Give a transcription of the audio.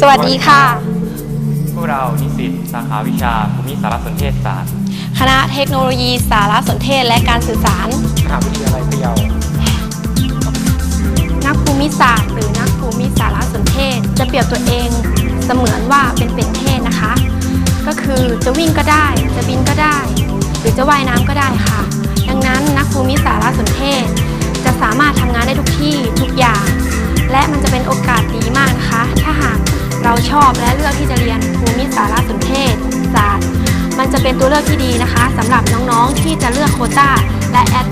สวัสดีค่ะ พวกเรานิสิตสาขาวิชาภูมิสารสนเทศศาสตร์ คณะเทคโนโลยีสารสนเทศและการสื่อสาร มหาวิทยาลัยพะเยา นักภูมิศาสตร์ หรือนักภูมิสารสนเทศ จะเปรียบตัวเองเสมือนว่าเป็นเป็ดเทศนะคะ ก็คือจะวิ่งก็ได้ จะบินก็ได้ หรือจะว่ายน้ำก็ได้ค่ะ ดังนั้นนักภูมิสารสนเทศ จะสามารถทำงานได้ทุกที่ทุกอย่าง และมันจะเป็นโอกาส ชอบและเลือกที่จะเรียนภูมิสารสนเทศศาสตร์ มันจะเป็นตัวเลือกที่ดีนะคะสำหรับน้องๆที่จะเลือกโคต้าและแอด